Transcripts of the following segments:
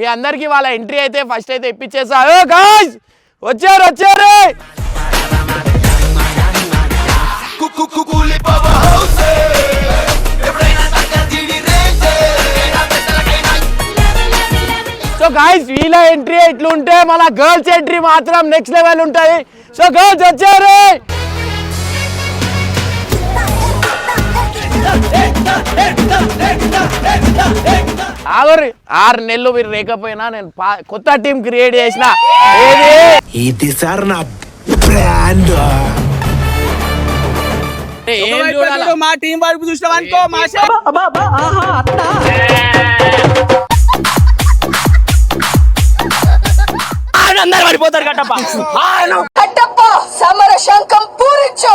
మీ అందరికి వాళ్ళ ఎంట్రీ అయితే ఫస్ట్ అయితే ఇప్పించేసా. ఓ గాయ్స్ వచ్చారు వచ్చారు. సో గాయ్స్ వీళ్ళ ఎంట్రీ ఇట్లుంటే మన గర్ల్స్ ఎంట్రీ మాత్రం నెక్స్ట్ లెవెల్ ఉంటుంది. సో గర్ల్స్ వచ్చారు. ఆగరు ఆరు నెలలు మీరు లేకపోయినా నేను పా- కొత్త టీం క్రియేట్ చేసిన ఏది? ఇది సార్ నా బ్రాండ్. మా టీం వైపు చూసినాం అనుకో మా అందరు పడిపోతారు కట్టప్ప. కట్టప్ప సమర శంఖం పూరించు.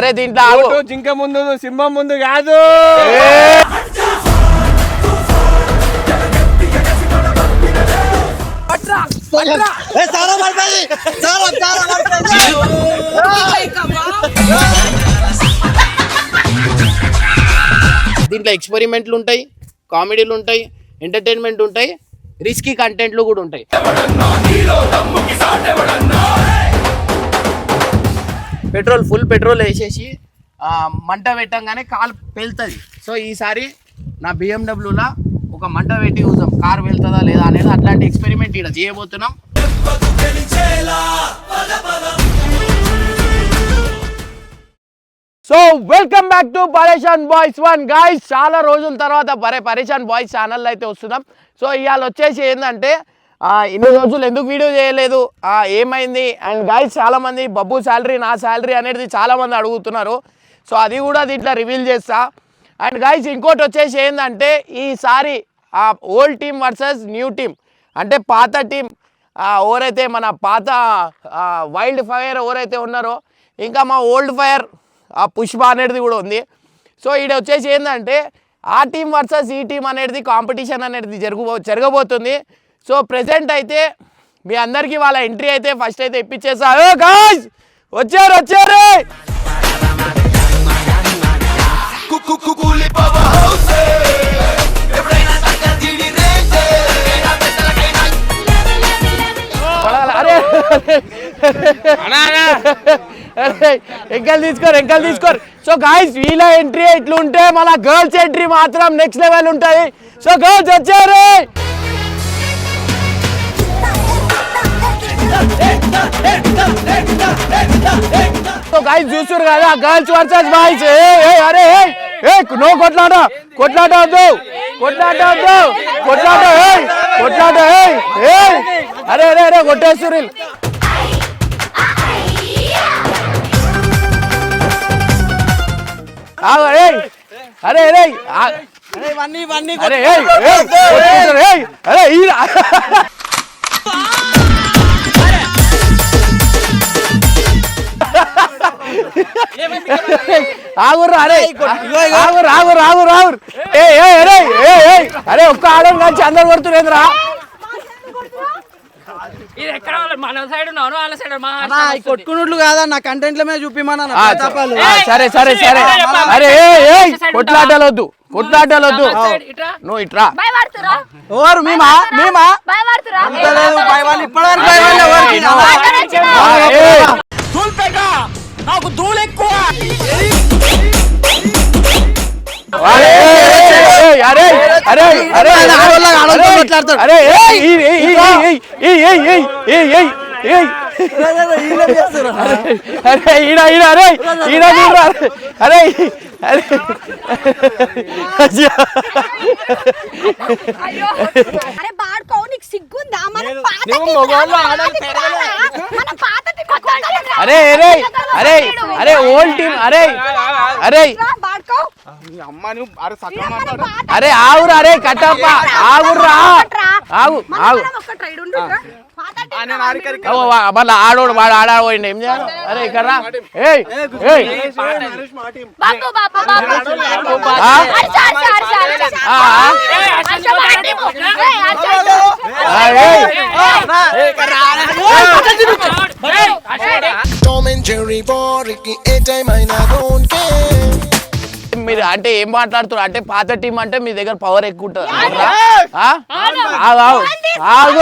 అరే దీంట్లో. జింక ముందు సింహం ముందు కాదు. దీంట్లో ఎక్స్పెరిమెంట్లు ఉంటాయి కామెడీలు ఉంటాయి ఎంటర్టైన్మెంట్ ఉంటాయి రిస్కీ కంటెంట్లు కూడా ఉంటాయి పెట్రోల్ ఫుల్ పెట్రోల్ వేసేసి మంట పెట్టంగానే కాలు పెళ్తుంది సో ఈసారి నా బిఎండబ్ల్యూలో ఒక మంట పెట్టి చూద్దాం. కారు వెళ్తుందా లేదా అనేది అట్లాంటి ఎక్స్పెరిమెంట్ ఇక్కడ చేయబోతున్నాం. So welcome back to Pareshan boys one guys చాలా రోజుల తర్వాత పరే పరేషాన్ బాయ్స్ ఛానల్ అయితే వస్తున్నాం. సో ఇవాళ వచ్చేసి ఏంటంటే ఇన్ని రోజులు ఎందుకు వీడియో చేయలేదు? ఏమైంది? అండ్ గాయ్స్ చాలామంది బబ్బు శాలరీ నా శాలరీ అనేది చాలామంది అడుగుతున్నారు. సో అది కూడా దీంట్లో రివీల్ చేస్తా. అండ్ గాయస్ ఇంకోటి వచ్చేసి ఏంటంటే ఈసారి ఆ old team versus new team అంటే పాత టీం ఎవరైతే మన పాత వైల్డ్ ఫైర్ ఎవరైతే ఉన్నారో ఇంకా మా ఓల్డ్ ఫైర్ ఆ పుష్ప అనేది కూడా ఉంది. సో ఈడ వచ్చేసి ఏంటంటే ఆ టీం వర్సెస్ ఈ టీం అనేది కాంపిటీషన్ అనేది జరుగు జరగబోతుంది. సో ప్రెసెంట్ అయితే మీ అందరికీ వాళ్ళ ఎంట్రీ అయితే ఫస్ట్ అయితే ఇప్పించేసా ఓ గాయ్స్ వచ్చారు వచ్చారు. ఎంకలు తీసుకోరు ఎంకలు తీసుకోరు. సో గాయస్ వీళ్ళ ఎంట్రీ ఇట్లుంటే మన గర్ల్స్ ఎంట్రీ మాత్రం నెక్స్ట్ లెవెల్ ఉంటుంది. సో గర్ల్స్ వచ్చారు. గాయలు చూసారు కదా గర్ల్స్ వర్సెస్ బాయ్స్. అరే ఏ నో కొట్లాట కొట్లాట వద్దు కొట్లాట వద్దు కొట్లాట కొట్లాట అరే అరే అరే కొట్టేస్తారు అరే అరే అరే అరే ఇవన్నీ ఇవన్నీ అరే అరే ఆగురు అరే. ఆగురు ఆగురు ఆగురు ఆగురు ఏ ఏ అరే ఏ ఏ. అరే ఒక్క ఆడని కలిసి అందరు కొడుతురేంద్రా ఇది ఎక్కడ వాళ్ళ- మన సైడ్ ఉన్నాను వాళ్ళ సైడ్ మా కొట్టుకున్నట్లు కాదా? నా కంటెంట్ల మీద చూపిమన్నా సరే సరే సరే. అరే కొట్లాటలొద్దు కొట్లాటలొద్దు నువ్వు ఇట్రా. ఎవరు మేమా? మేమా? ఇప్పటివరకు నాకు ధూళెక్కువ అరే ఈడ ఈడ అరే ఈడ అరే అరే బాడుకో సిగ్గుందా? మన అరే అరే అరే అరే ఓల్డ్ టీమ్ అరే అరే అరే. అరే కట్టప్ప. ఆగుర్రా ఆగు. ఆగు ఓ, వా- మళ్ళా ఆడోడు వాడు ఆడబోయిండు ఏం చేయాలి అరే ఇక్కడ రా. ఏయ్ ఏయ్ బాబు బాబు బాబు ఆ? హర్ష హర్ష హర్ష హర్ష ఆ, ఆ? ఏయ్, హర్ష పార్టీ పో. ఏయ్, హర్ష, హర్ష. ఆ, ఏయ్ Tom and Jerry Boriki, a time I don't care. మీరు అంటే ఏం మాట్లాడుతున్నారు? అంటే పాత టీం అంటే మీ దగ్గర పవర్ ఎక్కువ ఉంటుంది. ఆ? ఆగు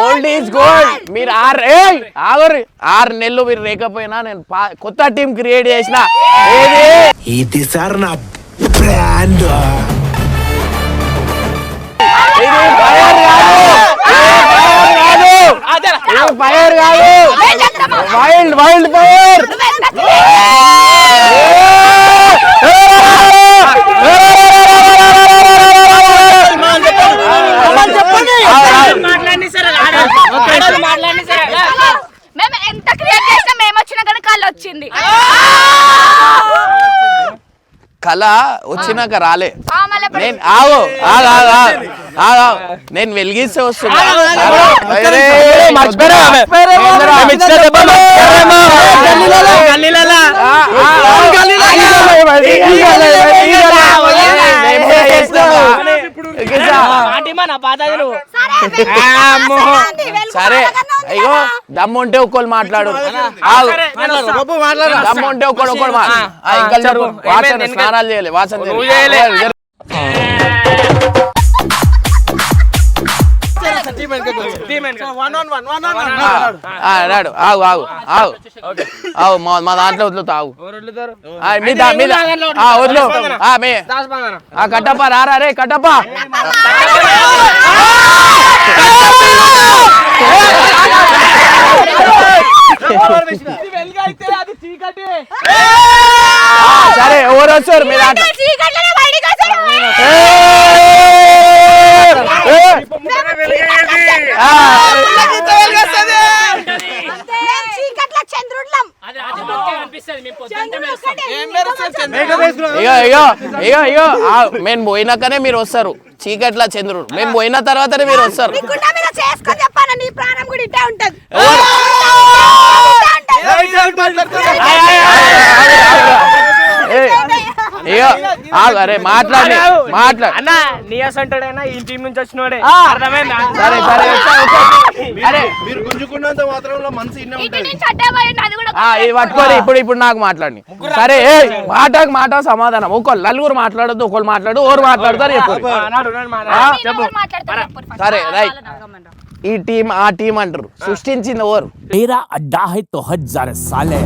ఓల్డ్ ఈజ్ గోల్డ్ మీరు ఆరు ఏయ్! ఆగురు ఆరు నెలలు మీరు లేకపోయినా నేను పా- కొత్త టీం క్రియేట్ చేసిన. ఏది? ఇది సార్ నా బ్రాండ్ ఇది ఫైర్ కాదు వైల్డ్ వైల్డ్ ఫైర్ మేము ఎంత క్రియేట్ చేసినా మేము వచ్చినా కానీ కళ్ళు వచ్చింది కళ వచ్చినాక రాలే నేను ఆగు, ఆగు. నేను వెలిగిస్తే సరే, అయ్యో దమ్ము ఉంటే ఒక్కరు మాట్లాడు దమ్ము ఉంటే ఒక్కడు మాట్లాడు? వాసన? స్నానాలు చేయాలి వాసన చేయాలి. రాడు ఆగు ఆగు ఆగు ఆగు మా మా దాంట్లో వదిలు ఆ, మే దాసపందన. ఆ కట్టప్ప రారా రే కట్టప్ప సరే ఎవరు వచ్చారు? మీ దాంట్లో చీకట్లోనే బయటికి వచ్చారు. ఏయ్! ఏయ్! ఆ, మేము చీకట్లో చంద్రుడిలం అది రాజభక్తి అనిపిస్తది, మేము పొద్దున్నే మెరుస్తాం. ఇగో ఇగో ఇగో ఇగో. ఆ, మేము పోయినాకనే మీరు వస్తారు. చీకట్ల చంద్రుడు. మేము పోయిన తర్వాతనే మీరు వస్తారు. అరే మాట్లాడి. మాట్లాడు అన్న నియాస్ అంటాడైనా ఈ టీం నుంచి వచ్చినోడే. అర్థమైందా సరే సరే వచ్చా, వచ్చా. అరే. మీరు గుంజుకున్నంత మాత్రంలో మనసు ఇన్నే ఇటు ఉంటుంది. నుంచి అడ్డే పోయింది అది కూడా ఆ, ఇది పట్టుకొని ఇప్పుడు ఇప్పుడు నాకు మాట్లాడి. సరే ఏయ్, మాటకు మాట సమాధానం. ఒకళ్ళు నలుగురు మాట్లాడొద్దు ఒకళ్ళు మాట్లాడు ఓరు మాట్లాడతారు చెప్పు. సరే, రైట్. ఈ టీం ఆ టీం అంటారు. సృష్టించింది ఎవరు? తేరా అడ్డా హై తో హజార్ సాలే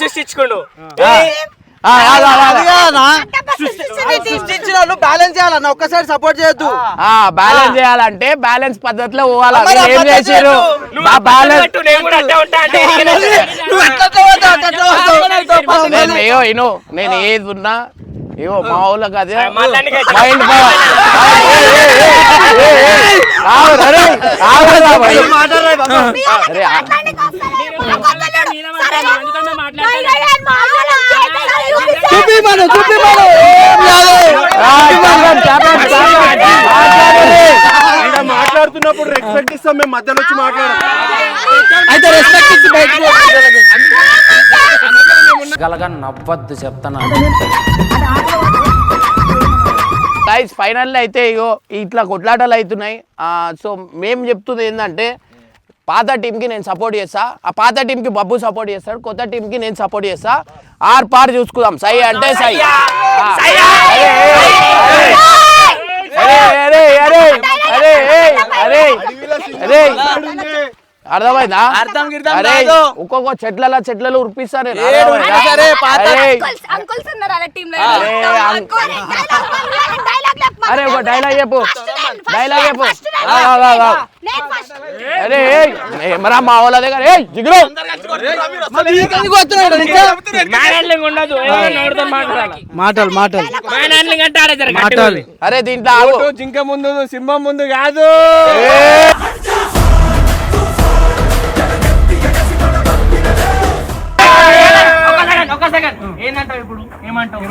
సృష్టించుకోండు. సృష్టించిన వాళ్ళు బ్యాలెన్స్ చేయాలన్న ఒక్కసారి సపోర్ట్ చేయొద్దు. ఆ బ్యాలెన్స్ చేయాలంటే బ్యాలెన్స్ పద్ధతిలో పోవాలా. మరి ఏం చేసారు బ్యాలెన్స్ నేను ఇను నేను ఏది ఉన్నా ఏవో మా వాళ్ళకి అదే. మైండ్ భయ్. మీ వాళ్ళకి అరే, ఆ- మాట్లాడనీకి వస్తలేదు. మన కొత్తలోడు. మీరే సరేనా? మాట్లాడండి, అందుకనే మాట్లాడతాను. డై డై అని మాట్లాడు. చేతులు చూపిస్తా. చూపి మనం చూపి మనం ఏం కాదు. ఆ, చెప్పండి, చెప్పండి, చెప్పండి. మాట్లాడండి. ఈడ మాట్లాడుతున్నప్పుడు రెస్పెక్ట్ ఇస్తాం మేము మధ్యలో వచ్చి మాట్లాడాం అయితే రెస్పెక్ట్ ఇచ్చి బయటకు గలగా నవ్వద్దు చెప్తాను. గైస్ ఫైనల్ అయితే ఇగో ఇట్లా కొట్లాటలు అవుతున్నాయి. సో మేము చెప్తుంది ఏంటంటే పాత టీంకి నేను సపోర్ట్ చేస్తా. ఆ పాత టీంకి బబ్బు సపోర్ట్ చేస్తాడు కొత్త టీంకి నేను సపోర్ట్ చేస్తా. ఆర్ పార్ చూసుకుందాం. సై అంటే సై. అరే అరే అరే అరే అరే అరే అర్థమైందా? అర్థం అరే. ఒక్కొక్క చెట్లలో చెట్లలో ఉరిపిస్తా నేను ఏడు అర్థమైందా? సరే, పాత- అరే, అంకుల్స్ అంకుల్స్ ఉన్నారు అలా టీమ్లో. అరే, అంకుల్ డైలాగ్ డైలాగ్ అరే ఒక డైలాగ్ చెప్పు. డైలాగ్ చెప్పు. అరే ఏమరా మా వాళ్ళ దగ్గర ఏయ్ జిగురు మాటలు మాటలు మాటలు అరే దీంట్లో. జింక ముందు సింహం ముందు కాదు ఏంటంటావు ఇప్పుడు ఏమంటావు.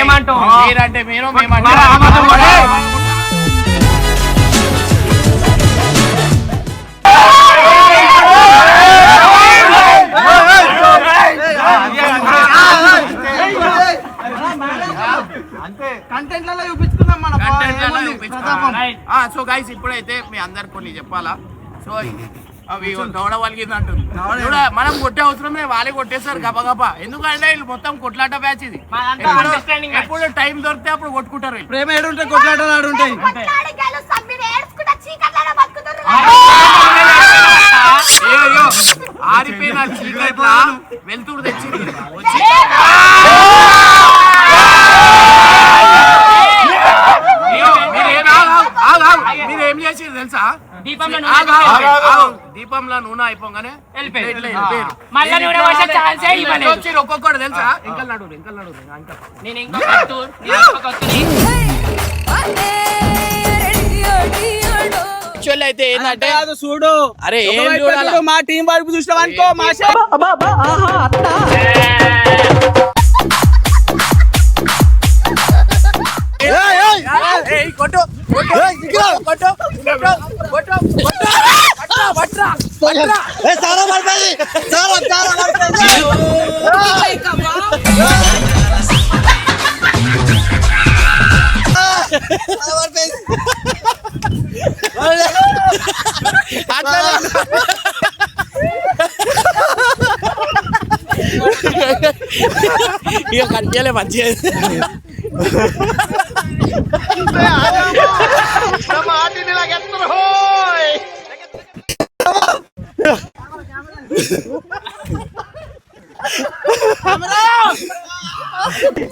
ఏమంటావు మీరంటే మీరు మరి కంటెంట్లలో చూపించుకుందాం మన. సో గైస్ ఇప్పుడైతే మీ అందరు కొన్ని చెప్పాలా? సో అవి దౌడ వలిగింది అంటుంది చూడ మనం కొట్టే అవసరం లేదు వాళ్ళే కొట్టేస్తారు గబగబా ఎందుకంటే వీళ్ళు మొత్తం కొట్లాట బ్యాచ్ ఇది. ఎప్పుడు- టైం దొరికితే అప్పుడు కొట్టుకుంటారు. ప్రేమ ఏడుంటే కొట్లాటలు ఆడుంటాయి. ఆరిపోయిన చీకట్ల వెళ్తుడు తెచ్చింది. వచ్చి అయ్యో, మీరేం- ఆగు, ఆగు, ఆగు, ఆగు. మీరేం చేసి తెలుసా? దీపంలో నూనె. దీపంలో అయిపోగానే ఒక్కొక్కడు తెలుసా? ఇంకా నడురు ఇంకా నేను. యాక్చువల్లీ అయితే ఏంటంటే కాదు చూడు. అరే ఏం చూడాలా? చూడు, మా టీం వైపు చూసినాం అనుకో మా కొట్టు. కొట్టు కొట్టు కొట్టు కొట్టు కొట్టు పట్రా, పట్రా, పట్రా.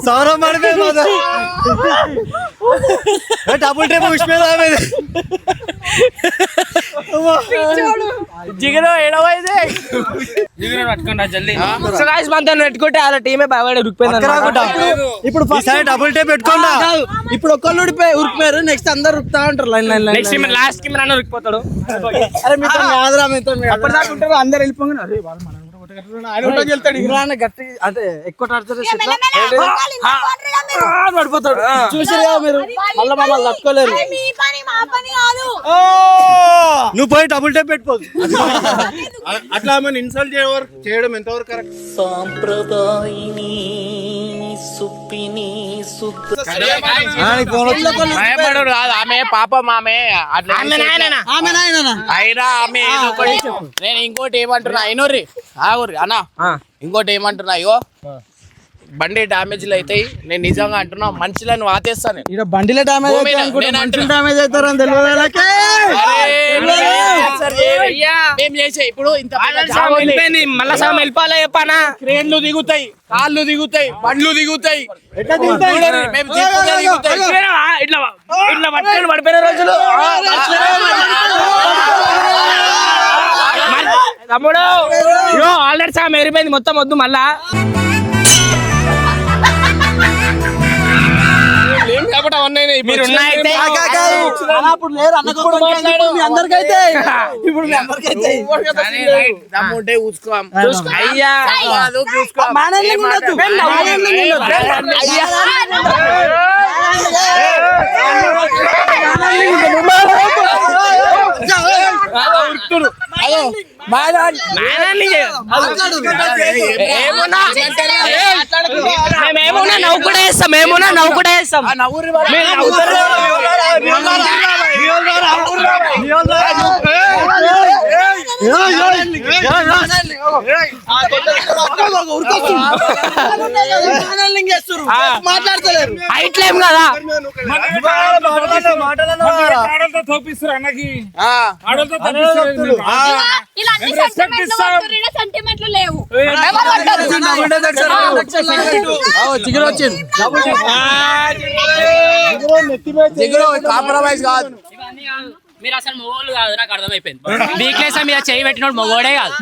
सारा मार पे माता मैं डबल ट्रिप उसमें था मैंने जिगरो एड़ा भाई देख పెట్టుకుంటే అలా టీమే ఇప్పుడు ఫస్ట్ డబుల్ టైప్ పెట్టుకోండా? ఇప్పుడు ఒక్కళ్ళు ఉరికిపోయారు నెక్స్ట్ అందరు ఉరుకుతా ఉంటారు. లైన్ లైన్ లైన్ నెక్స్ట్ లాస్ట్కి మీరు ఉరికిపోతాడు? అరే మీతో కాదురా అప్పటిదాకా అందరు వెళ్ళిపోగానే అరే వాళ్ళు మనం అంటే ఎక్కువ పడిపోతాడు. చూసిరా మీరు? మళ్ళీ మమ్మల్ని తట్టుకోలేరు. అది మీ పని మా పని కాదు. నువ్వు పోయి డబుల్ టైప్ పెట్టుకోదు అట్లా ఆమెను ఇన్సల్ట్ చేయడం చేయడం ఎంతవరకు కరెక్ట్ భయపడడు కాదు ఆమె పాపం ఆమె. అట్లా చేసి- ఆమె నాయన అయినా ఆమె ఏదో ఒకటి నేను ఇంకోటి ఏమంటున్నా అయినోర్రి ఆగుర్రి అన్నా. ఇంకోటి ఏమంటున్నా అయ్యో బండి డ్యామేజ్లు అవుతాయి నేను నిజంగా అంటున్నా మనుషులను వాతేస్తాను నేను. ఇక్కడ బండిలో డ్యామేజ్ భూమి అయితే మీద అనుకుంటా నేను మనుషులు అంటున్నా. డ్యామేజ్ అవుతారని తెలియదు వీళ్ళకి. అరే, నువ్వేం చేస్తారు చేయరు. ఏం చేసే ఇప్పుడు ఇంత పెద్ద ఉంది. మళ్ళా వెళ్ళిపోవాలా చెప్పానా క్రేన్లు దిగుతాయి కాళ్ళు దిగుతాయి బండ్లు దిగుతాయి ఎట్లా దిగుతాయి? చూడండి, మేము దిగుతుంటే దిగుతాయి. చూడవా? ఇట్లా ఇట్లా పట్టుకొని పడిపోయిన రోజులు తమ్ముడు ఇగో ఆల్రెడీ సగం ఎరిపోయింది మొత్తం వద్దు మళ్ళా కాబట్టి అవన్నీ మీరు ఉన్నాయితే అలా అప్పుడు లేరు. అందరికైతే ఇప్పుడు దమ్ముంటే అయ్యా. నవ్వు కూడా వేస్తాం నవ్వు కూడా వేస్తాం నవ్వురి మీరు. మాట్లాడతలేరు హైట్లేం కదా ఆ. ఇలా చిగురు వచ్చింది కాంప్రమైజ్ కాదు మీరు అసలు మొగోళ్ళు కాదు నాకు అర్థమైపోయింది వీక్నెస్ మీద చేయి పెట్టినోడు మొగోడే కాదు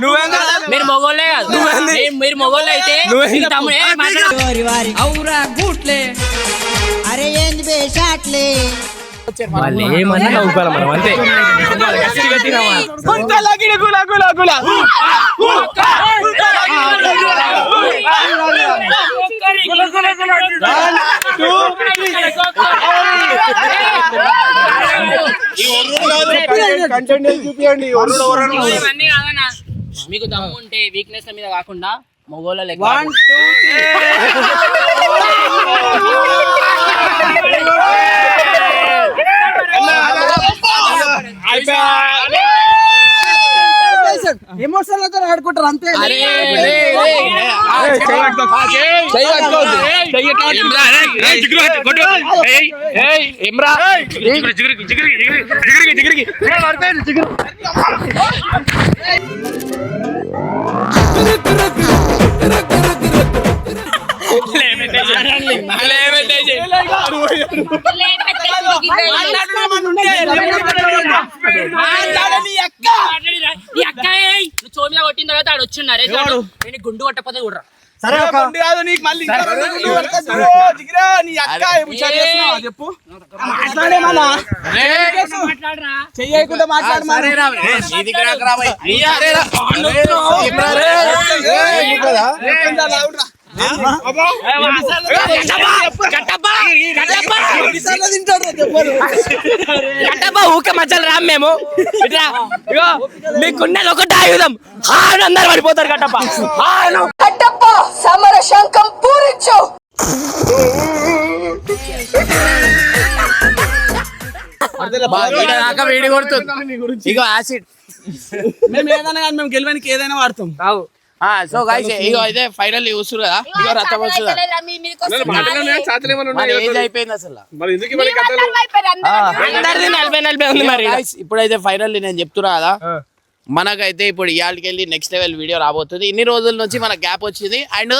మీరు మొగోళ్ళే కాదు మీరు- మీరు మొగోళ్ళు అయితే మీ తమ్ముడు ఏ మాట్లాడ అరే ఏంది బే షాట్లే వాళ్ళు ఏమన్నా నవ్వుకోవాలి మనం అంతే కంటెంట్ చూపియండి ఎవరు ఎవరు ఇవన్నీ కాదన్నా మీకు దమ్ము ఉంటే వీక్నెస్ మీద కాకుండా మొగోళ్ళ లెక్క ఎమోషనల్తో ఆడుకుంటారు అంతే అరే, కొట్టిన తర్వాత ఆడు నేను గుండు కొట్టకపోతే కూడా సరే కాదు నీకు మళ్ళీ నీ అక్క చెప్పు మాట్లాడేమన్నా మాట్లాడరా చెయ్యకుండా ఊకే మధ్యలో రామ్ మేము ఇట్లా. ఇగో మీకున్నది ఒకటి ఆయుధం హాను అందరు పడిపోతారు కట్టప్ప హాను కట్టప్ప సమర శంఖం పూరించు వేడి కొడుతుంది ఇగో యాసిడ్ మేము ఏదైనా కానీ మేము గెలవడానికి ఏదైనా వాడతాం. సో గాయస్ ఇగో అయితే ఫైనల్ చూస్తురు కదా. ఇగో రథం వస్తుందా? ఏజ్ అయిపోయింది అసలు? అందరిది నలభై నలభై ఉంది మరి. ఇప్పుడైతే ఫైనల్ నేను చెప్తున్నా కదా మనకైతే ఇప్పుడు ఇవాళకి వెళ్ళి నెక్స్ట్ లెవెల్ వీడియో రాబోతుంది. ఇన్ని రోజుల నుంచి మన గ్యాప్ వచ్చింది. అండ్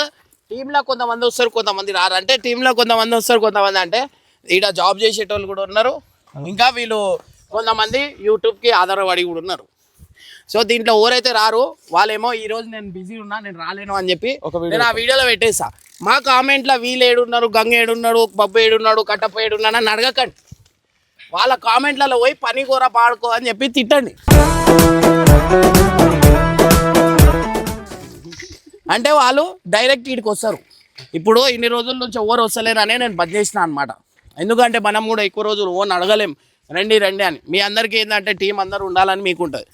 టీంలో కొంతమంది వస్తారు కొంతమంది రారు. అంటే టీంలో కొంతమంది వస్తారు కొంతమంది అంటే ఈడ జాబ్ చేసేటోళ్ళు కూడా ఉన్నారు. ఇంకా వీళ్ళు కొంతమంది యూట్యూబ్కి ఆధారపడి కూడా ఉన్నారు. సో దీంట్లో ఎవరైతే రారు వాళ్ళేమో ఈ రోజు నేను బిజీ ఉన్నా నేను రాలేను అని చెప్పి నేను ఆ వీడియోలో పెట్టేసా మా కామెంట్లో వీళ్ళు ఏడున్నారు గంగ ఏడున్నాడు బబ్బు ఏడున్నాడు కట్టప్ప ఏడున్నాడు అని అడగకండి. వాళ్ళ కామెంట్లలో పోయి పని కూర పాడుకో అని చెప్పి తిట్టండి. అంటే వాళ్ళు డైరెక్ట్ వీడికి వస్తారు. ఇప్పుడు ఇన్ని రోజుల నుంచి ఎవరు వస్తలేరనే నేను బంద్ చేసిన అనమాట ఎందుకంటే మనం కూడా ఎక్కువ రోజులు ఓన్ అడగలేం. రండి రండి అని. మీ అందరికీ ఏంటంటే టీం అందరూ ఉండాలని మీకు ఉంటుంది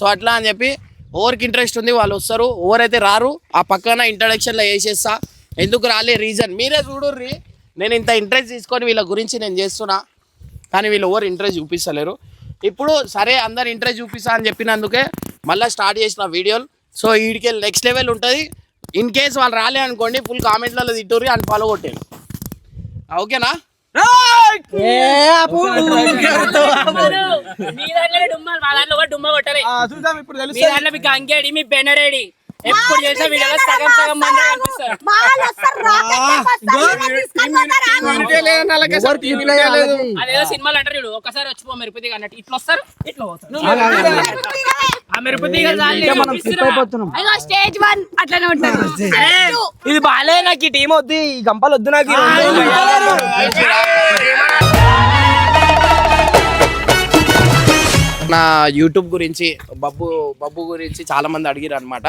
సో అట్లా అని చెప్పి ఓవర్కి ఇంట్రెస్ట్ ఉంది వాళ్ళు వస్తారు. ఎవరైతే రారు. ఆ పక్కన ఇంట్రడక్షన్లో వేసేస్తా. ఎందుకు రాలే రీజన్ మీరే చూడుర్రి. నేను ఇంత ఇంట్రెస్ట్ తీసుకొని వీళ్ళ గురించి నేను చేస్తున్నా. కానీ వీళ్ళు ఎవరు ఇంట్రెస్ట్ చూపిస్తలేరు. ఇప్పుడు సరే అందరు ఇంట్రెస్ట్ చూపిస్తా అని చెప్పినందుకే మళ్ళీ స్టార్ట్ చేసిన వీడియోలు సో వీడికి నెక్స్ట్ లెవెల్ ఉంటుంది. ఇన్ కేస్ వాళ్ళు రాలే అనుకోండి ఫుల్ కామెంట్లలో తిట్టుర్రి అని ఫాలో కొట్టాను ఓకేనా? మీ దాంట్లో డుమ్మ మా దాంట్లో కూడా డుమ్మ కొట్టలే చూద్దాం ఇప్పుడు మీ దాంట్లో మీ గంగేడి మీ బెనరేడి. ఎప్పుడు చేసా వీడియోలో సగం సగం మంది కనిపిస్తారు అదేదో సినిమాలు అంటారు చూడు ఒక్కసారి వచ్చిపో మెరుపు తీగ అన్నట్టు ఇట్లా వస్తారు ఇట్లా పోతారు స్టేజ్ వన్ అట్లనే ఉంటారు ఇది బాలే నాకు ఈ టీం వద్దు ఈ గంపలు వద్దు నాకు నా యూట్యూబ్ గురించి బబ్బు బబ్బు గురించి చాలా మంది అడిగారు అనమాట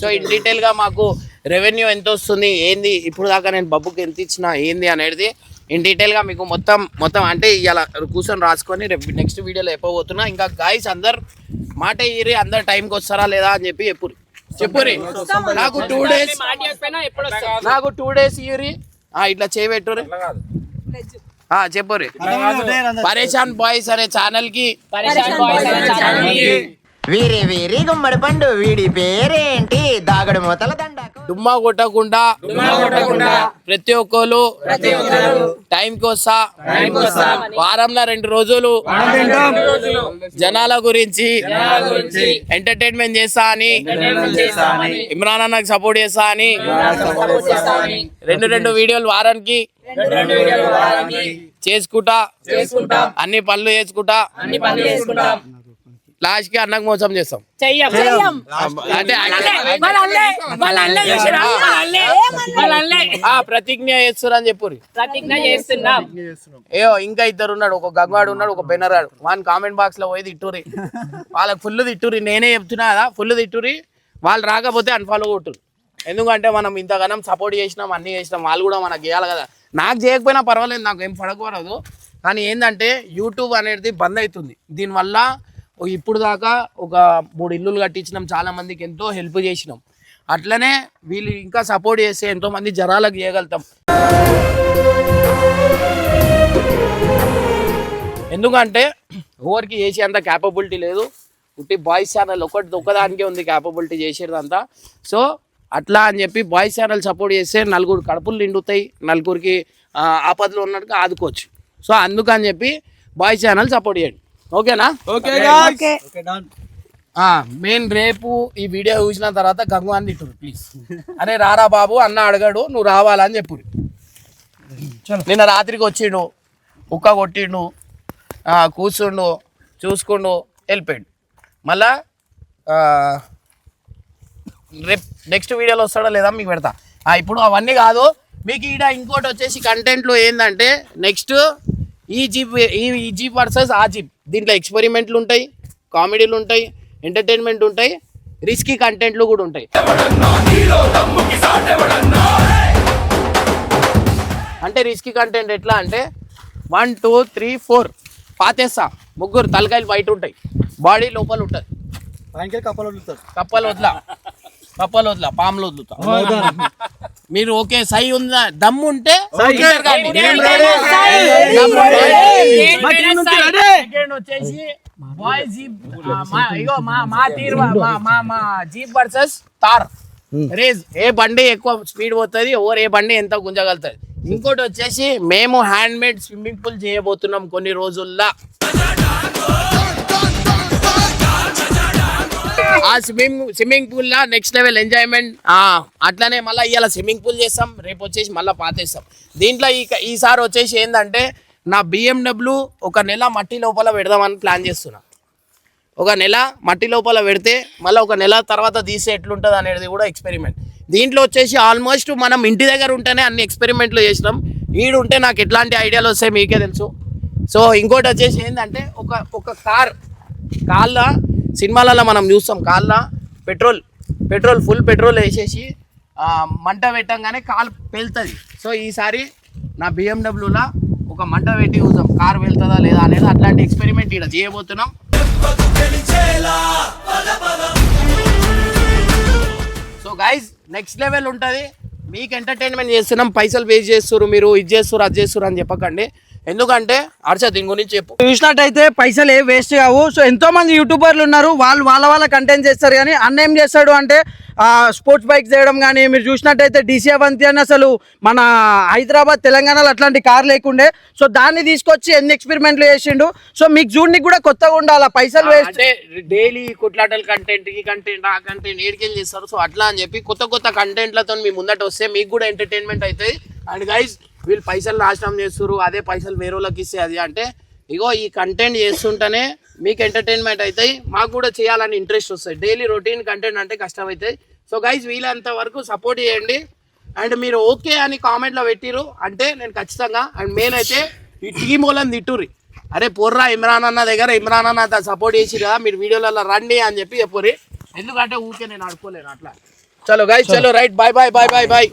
సో ఇన్ డీటెయిల్గా మాకు రెవెన్యూ ఎంత వస్తుంది ఏంది ఇప్పుడు దాకా నేను బబ్బుకి ఎంత ఇచ్చిన ఏంది అనేది ఇన్ డీటెయిల్గా మీకు మొత్తం మొత్తం అంటే ఇలా కూర్చొని రాసుకొని రేపు నెక్స్ట్ వీడియోలో చెప్పబోతున్నా. ఇంకా గాయస్ అందరు మాట ఇరి అందరు టైంకి వస్తారా లేదా అని చెప్పి చెప్పురి చెప్పురి నాకు టూ డేస్ నాకు టూ డేస్ ఇయ్యూరి ఆ, ఇట్లా చేయబెట్టురి చెప్పురి పరేషాన్ బాయ్స్ అనే ఛానల్కి వీరి వీరి గుమ్మడి పండు వీడి పేరేంటి? దాగడు మూతల దండకు. డుమ్మా కొట్టకుండా ప్రతి ఒక్కరు టైం వస్తా వారంలో రెండు రోజులు జనాల గురించి ఎంటర్టైన్మెంట్ చేస్తా అని ఇమ్రాన్ అన్నకి సపోర్ట్ చేస్తా అని రెండు రెండు వీడియోలు వారానికి చేసుకుంటా అన్ని పనులు చేసుకుంటా లాస్ట్కి అన్నకు మోసం చేస్తాం. ప్రతిజ్ఞ చేస్తున్నారు చెప్పు ప్రతిజ్ఞ చేస్తున్నాం. ఏయో ఇంకా ఇద్దరు ఉన్నాడు ఒక గంగాడు ఉన్నాడు ఒక బెన్నరాడు వాని కామెంట్ బాక్స్లో పోయి తిట్టురి వాళ్ళకి ఫుల్ తిట్టురి నేనే చెప్తున్నా కదా ఫుల్ తిట్టురి వాళ్ళు రాకపోతే అన్ఫాలో కొట్టురు ఎందుకంటే మనం ఇంతగానం సపోర్ట్ చేసినాం అన్ని చేసినాం. వాళ్ళు కూడా మనకు చేయాలి కదా. నాకు చేయకపోయినా పర్వాలేదు నాకు ఏం పడకూడదు కానీ ఏంటంటే యూట్యూబ్ అనేది బంద్ అవుతుంది. దీనివల్ల ఇప్పుడు దాకా ఒక మూడు ఇల్లులు కట్టించినాం చాలా మందికి ఎంతో హెల్ప్ చేసినాం. అట్లనే వీళ్ళు ఇంకా సపోర్ట్ చేస్తే ఎంతో మంది జనాలకు చేయగలుగుతాం. ఎందుకంటే ఎవరికి చేసే అంత క్యాపబిలిటీ లేదు. ఉట్టి బాయ్స్ ఛానల్ ఒకటి ఒకదానికే ఉంది క్యాపబిలిటీ చేసేదంతా. సో అట్లా అని చెప్పి బాయ్స్ ఛానల్ సపోర్ట్ చేస్తే నలుగురు కడుపులు నిండుతాయి. నలుగురికి ఆపదలు ఉన్నట్టుగా ఆదుకోవచ్చు. సో అందుకని చెప్పి బాయ్స్ ఛానల్ సపోర్ట్ చేయండి. ఓకేనా? ఓకే మెయిన్ రేపు ఈ వీడియో చూసిన తర్వాత గంగు అని తిట్టురు ప్లీజ్ అరే రారా బాబు అన్న అడగాడు నువ్వు రావాలా అని చెప్పు నిన్న రాత్రికి వచ్చిండు ఉక్క కొట్టిండు ఆ, కూర్చుండు చూసుకుండు వెళ్ళిపోయాడు. మళ్ళా ఆ, రేపు నెక్స్ట్ వీడియోలో వస్తాడో లేదా మీకు పెడతా. ఆ, ఇప్పుడు అవన్నీ కాదు మీకు ఈడ ఇంకోటి వచ్చేసి కంటెంట్లో ఏంటంటే నెక్స్ట్ ఈ జీప్ ఈ ఈ జీప్ వర్సెస్ ఆ జీప్. దీంట్లో ఎక్స్పెరిమెంట్లు ఉంటాయి కామెడీలు ఉంటాయి ఎంటర్టైన్మెంట్ ఉంటాయి రిస్కీ కంటెంట్లు కూడా ఉంటాయి. అంటే రిస్కీ కంటెంట్ ఎట్లా అంటే వన్ టూ త్రీ ఫోర్ పాతేస్తా ముగ్గురు తలకాయలు బయట ఉంటాయి బాడీ లోపల ఉంటుంది. కప్పలు వదులుతారు. కప్పలు వదలా. కప్పలు వదలా పాములు వదులుతా మీరు ఓకే సై ఉందా? దమ్ము ఉంటే వచ్చేసి బాయ్ జీప్ మా ఇగో మా మా తీరు మా మా మా జీప్ వర్సెస్ తార్. రేజ్. ఏ బండి ఎక్కువ స్పీడ్ పోతుంది ఓవర్ ఏ బండి ఎంత గుంజగలుగుతుంది. ఇంకోటి వచ్చేసి మేము హ్యాండ్ మేడ్ స్విమ్మింగ్ పూల్ చేయబోతున్నాం కొన్ని రోజుల్లో. ఆ స్విమ్మింగ్ స్విమ్మింగ్ పూల్ లా నెక్స్ట్ లెవెల్ ఎంజాయ్మెంట్ అట్లానే మళ్ళీ ఇవాళ స్విమ్మింగ్ పూల్ చేస్తాం రేపు వచ్చేసి మళ్ళీ పాతేస్తాం. దీంట్లో ఈ ఈసారి వచ్చేసి ఏంటంటే నా బిఎండబ్ల్యూ ఒక నెల మట్టి లోపల పెడదామని ప్లాన్ చేస్తున్నా. ఒక నెల మట్టి లోపల పెడితే మళ్ళీ ఒక నెల తర్వాత తీస్తే ఎట్లుంటుంది అనేది కూడా ఎక్స్పెరిమెంట్ దీంట్లో వచ్చేసి ఆల్మోస్ట్ మనం ఇంటి దగ్గర ఉంటేనే అన్ని ఎక్స్పెరిమెంట్లు చేసినాం. ఈడు ఉంటే నాకు ఎట్లాంటి ఐడియాలు వస్తాయి మీకే తెలుసు. సో ఇంకోటి వచ్చేసి ఏంటంటే ఒక ఒక కార్ కార్లో సినిమాలలో మనం చూస్తాం కాళ్ళ పెట్రోల్ పెట్రోల్ ఫుల్ పెట్రోల్ వేసేసి మంట పెట్టంగానే కాల్ పేలుతుంది. సో ఈసారి నా బిఎండబ్ల్యూలో ఒక మంట పెట్టి చూద్దాం. కారు వెళ్తుందా లేదా అనేది అట్లాంటి ఎక్స్పెరిమెంట్ ఇక్కడ చేయబోతున్నాం. సో గైజ్ నెక్స్ట్ లెవెల్ ఉంటుంది. మీకు ఎంటర్టైన్మెంట్ చేస్తున్నాం. పైసలు వేస్ట్ చేస్తారు మీరు ఇది చేస్తారు అది చేస్తారు అని చెప్పకండి. ఎందుకంటే హర్ష దీని గురించి చెప్పు. చూసినట్టయితే పైసలు ఏ వేస్ట్ కావు. సో ఎంతో మంది యూట్యూబర్లు ఉన్నారు. వాళ్ళు వాళ్ళ వాళ్ళ కంటెంట్ చేస్తారు కానీ అన్న ఏం చేస్తాడు అంటే స్పోర్ట్స్ బైక్ చేయడం కానీ మీరు చూసినట్టయితే డీసీ అవంతి అని అసలు మన హైదరాబాద్ తెలంగాణలో అట్లాంటి కార్ లేకుండే. సో దాన్ని తీసుకొచ్చి ఎన్ని ఎక్స్పెరిమెంట్లు చేసిండు. సో మీకు చూడనికి కూడా కొత్తగా ఉండాలి? పైసలు వేస్ట్ డైలీ కొట్లాటల కంటెంట్ ఈ కంటెంట్ ఆ కంటెంట్ ఏడికెళ్ళి చేస్తారు? సో అట్లా అని చెప్పి కొత్త కొత్త కంటెంట్లతో మీ ముందట వస్తే మీకు కూడా ఎంటర్టైన్మెంట్ అవుతుంది అండ్ గైస్ వీళ్ళు పైసలు నాశనం చేస్తారు అదే పైసలు వేరే వాళ్ళకి ఇస్తే అది. అంటే ఇగో ఈ కంటెంట్ చేస్తుంటేనే మీకు ఎంటర్టైన్మెంట్ అవుతాయి మాకు కూడా చేయాలని ఇంట్రెస్ట్ వస్తాయి. డైలీ రొటీన్ కంటెంట్ అంటే కష్టం అవుతాయి సో గైస్ వీళ్ళంత వరకు సపోర్ట్ చేయండి. అండ్ మీరు ఓకే అని కామెంట్లో పెట్టిరు అంటే నేను ఖచ్చితంగా అండ్ మెయిన్ అయితే ఈ టీమ్ వాళ్ళని తిట్టుర్రి. అరే పొర్రా ఇమ్రాన్ అన్న దగ్గర ఇమ్రాన్ అన్న సపోర్ట్ చేసి కదా మీరు వీడియోలలో రండి అని చెప్పి చెప్పుర్రి. ఎందుకంటే ఊకే నేను అడుకోలేను అట్లా. చలో గైస్ చలో right bye bye bye bye bye